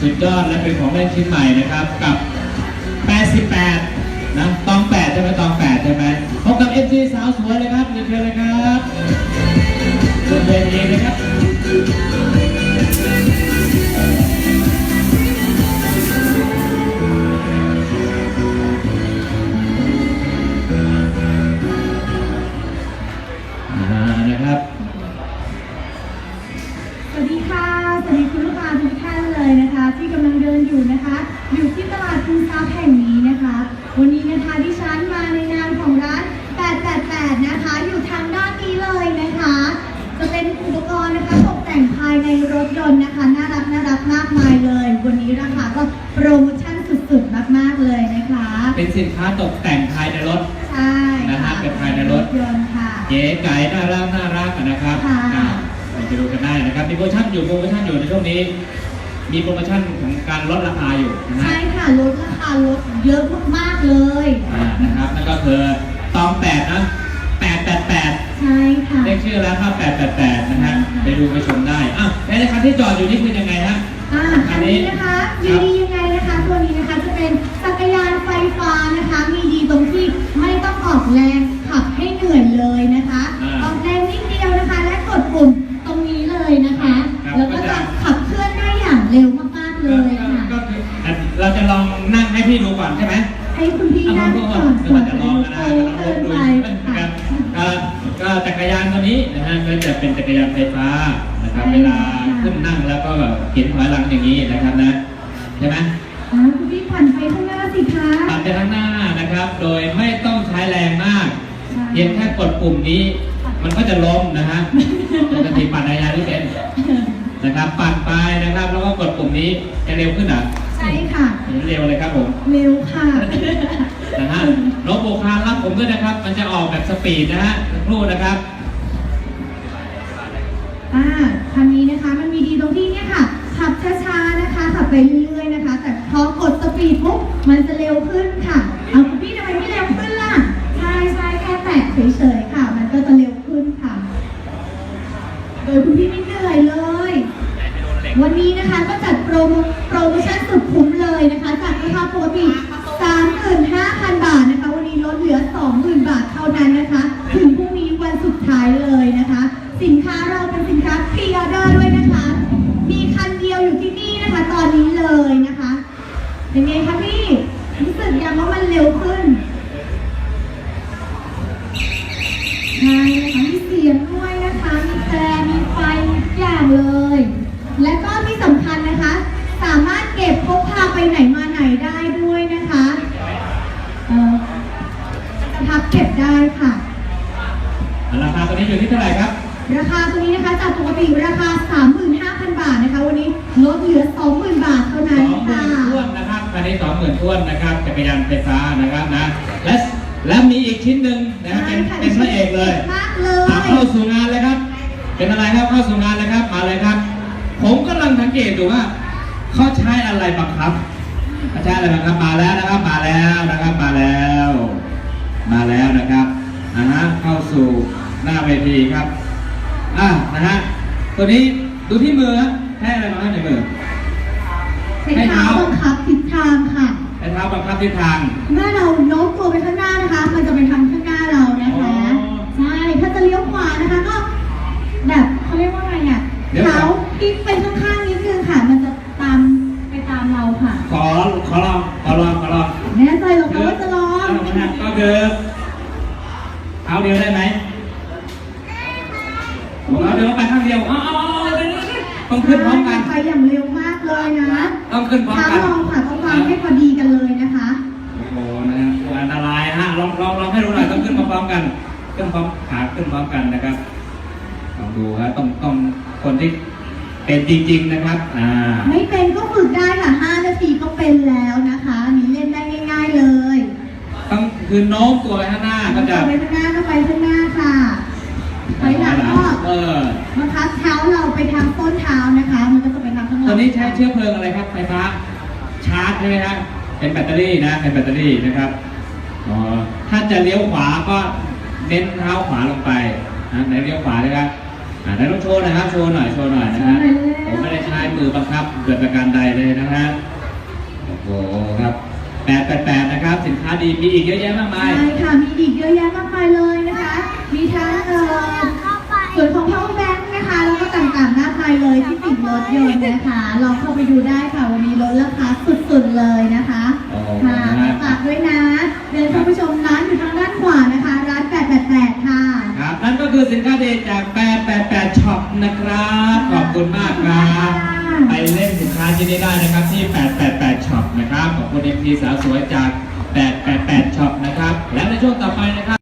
สุดยอดและเป็นของเล่นชิ้นใหม่นะครับ กับ 88 นะตอง 8 ใช่ไหมตอง 8 ใช่ไหมพบกับ FC สาวสวยเลยครับเชิญเลยครับ อยู่นะคะ อยู่ที่ตลาดคูนทรัพย์แห่งนี้นะคะ วันนี้นะคะดิฉันมาในนามของร้าน 888 นะคะ อยู่ทางด้านนี้เลยนะคะ จะเป็นอุปกรณ์นะคะตกแต่งภายในรถยนต์นะคะ น่ารักน่ารักมากมายเลย วันนี้ราคาก็โปรโมชั่นสุดๆมากๆเลยนะคะ เป็นสินค้าตกแต่งภายในรถ ใช่นะฮะเป็นภายในรถยนต์ค่ะเก๋ไก่น่ารักน่ารักนะครับค่ะอ่าไปดูกันได้นะครับ มีโปรโมชั่นอยู่โปรโมชั่นอยู่ในช่วงนี้ มีโปรโมชั่นของการลดราคาอยู่นะฮะใช่ค่ะลดราคาลดเยอะมากๆเลยอ่านะครับนั่นก็คือตองแปดนะแปดแปดแปดใช่ค่ะ เรียกชื่อแล้วครับแปดแปดแปดนะฮะไปดูไปชมได้อะแล้วในคันที่จอดอยู่นี่คือยังไงฮะ อ่าอันนี้นะคะมีดียังไงนะคะ ตัวนี้นะคะจะเป็นจักรยานไฟฟ้านะคะ มีดีตรงที่ไม่ต้องออกแรงขับให้เหนื่อยเลยนะคะ คุณพี่นั่งมาก่อนนคือว่าจะลองกันะลองดูนะครับก็จักรยานตัวนี้นะฮะก็จะเป็นจักรยานไฟฟ้านะครับ เวลาขึ้นนั่งแล้วก็เข็นถอยหลังอย่างนี้นะครับนะใช่ไหมอ่าคุณพี่ผ่านไปข้างหน้าสิคะปั่นไปข้างหน้านะครับ โดยไม่ต้องใช้แรงมากเพียงแค่กดปุ่มนี้ มันก็จะล้มนะฮะปกติปั่นจักรยานที่เป็นนะครับปั่นไปนะครับ แล้วก็กดปุ่มนี้จะเร็วขึ้นเหรอะ ใช่ค่ะ เร็วเลยครับผม เร็วค่ะ นะฮะรถโบคาร์รับ ผมด้วยนะครับ มันจะออกแบบสปีดนะฮะสักครู่นะครับอ่าคันนี้นะคะมันมีดีตรงที่เนี่ยค่ะ ขับช้าๆนะคะ ขับไปเรื่อยๆนะคะ แต่พอกดสปีดปุ๊บมันจะเร็วขึ้นค่ะ เอาคุณพี่ทำไมไม่เร็วขึ้นล่ะ ใช่ใช่แค่แตะเฉยๆค่ะ มันก็จะเร็วขึ้นค่ะ โดยคุณพี่ไม่เหนื่อยเลย วันนี้นะคะก็จัดโปรโมโปรโมชั่นสุดคุ้มเลยนะคะ จากราคาปกติ 35,000 บาทนะคะ วันนี้ลดเหลือ 20,000 บาทเท่านั้นนะคะ ถึงพรุ่งนี้วันสุดท้ายเลยนะคะ สินค้าเราเป็นสินค้าพรีออเดอร์ด้วยนะคะ มีคันเดียวอยู่ที่นี่นะคะ ตอนนี้เลยนะคะเป็นไงคะพี่รู้สึกยังว่ามันเร็วขึ้นใช่นะคะมีเสียงด้วยนะคะ มีแตรมีไฟทุกอย่างเลย และก็ที่สำคัญนะคะ สามารถเก็บพกพาไปไหนมาไหนได้ด้วยนะคะ เอ่อจะพับเก็บได้ค่ะ ราคาตัวนี้อยู่ที่เท่าไหร่ครับ ราคาตัวนี้นะคะจากปกติราคา 35,000 บาทนะคะ วันนี้ลดเหลือ 20,000 บาทเท่าสนั้นองหมื่ค่ะ นท้วนนะครับคันนี้สองหมื่นท้วนนะครับจักรยานไฟฟ้านะครับนะ และและมีอีกชิ้นหนึ่งนะครับเป็นเป็นพระเอกเลยมากเลอะย เข้าสู่งานเลยครับ เป็นอะไรครับเข้าสู่งานเลยครับมาเลยครับ ผมกำลังสังเกตดูว่าเขาใช้อะไรบังคับ เขาใช้อะไรบังคับมาแล้วนะครับมาแล้วนะครับมาแล้ว มาแล้วนะครับอ่าฮะเข้าสู่หน้าเวทีครับอะนะฮะตัวนี้ดูที่มือฮะใช้อะไรบังคับในมือใช้เท้าบังคับทิศทางค่ะใช้เท้าบังคับทิศทาง เมื่อเราโน้มตัวไปข้างหน้านะคะ มันจะไปทาง คือเท้าเดียวได้ไหมผมเอาเดียวไปข้างเดียวเอาเอาเอาเอาเดี๋ยวเดี๋ยวเดี๋ยวต้องขึ้นพร้อมกันไปอย่างเร็วมากเลยนะต้องขึ้นพร้อมเท้ากันลองค่ะต้องวางให้พอดีกันเลยนะคะโอ้โหนะฮะอันตรายนะฮะลองลองลองให้ดูหน่อยต้องขึ้นมาพร้อมกันขึ้นพร้อมขาขึ้นพร้อมกันนะครับลองดูฮะต้องต้องคนที่เป็นจริงๆนะครับอ่าไม่เป็นก็ฝึกได้ค่ะ5นาทีก็เป็นแล้วนะคะอันนี่เล่นได้ง่าย ๆเลย ต้อง คือโน้มตัวไปข้างหน้าก็จะไปข้างหน้าก็ไปข้างหน้าค่ะไปหลังก็เออบังคับเท้าเราไปทางต้นเท้านะคะ มันก็จะไปทางข้างหลังตอนนี้ใช้เชื้อเพลิงอะไรครับ ไฟฟ้า ชาร์จใช่ไหมครับเป็นแบตเตอรี่นะ เป็นแบตเตอรี่นะครับอ๋อถ้าจะเลี้ยวขวาก็เน้นเท้าขวาลงไปนะไหนเลี้ยวขวาเลยครับอ่าได้ต้องโชว์หนะครับ โชว์หน่อย โชว์หน่อยนะฮะโชว์หน่อยเลยผมไม่ได้ใช้มือบังคับเกิดประการใดเลยนะฮะโอ้โหครับ 888 นะครับ สินค้าดีมีอีกเยอะแยะมากมาใช่ยค่ะ มีอีกเยอะแยะมากมายเลยนะคะ มีทั้งเอ่อส่วนของ power bank นะคะ แล้วก็ต่างๆมากมายเลยที่ติดรถยนต์นะคะลองเข้าไปดูได้ค่ะ วันนี้ลดราคาสุดๆเลยนะคะ โอ้โหค่ะนะฮะ ฝากด้วยนะ เดินเข้าไปชมร้านอยู่ทางด้านขวานะคะ ร้าน 888 ค่ะ ครับ นั่นก็คือสินค้าดีจาก 888 ช็อปนะครับ ขอบคุณมากครับไป เล่นสินค้าที่นี่ได้นะครับที่ 888ช็อปนะครับขอบคุณเอ็มพีสาวสวยจาก 888ช็อปนะครับ และในช่วงต่อไปนะครับ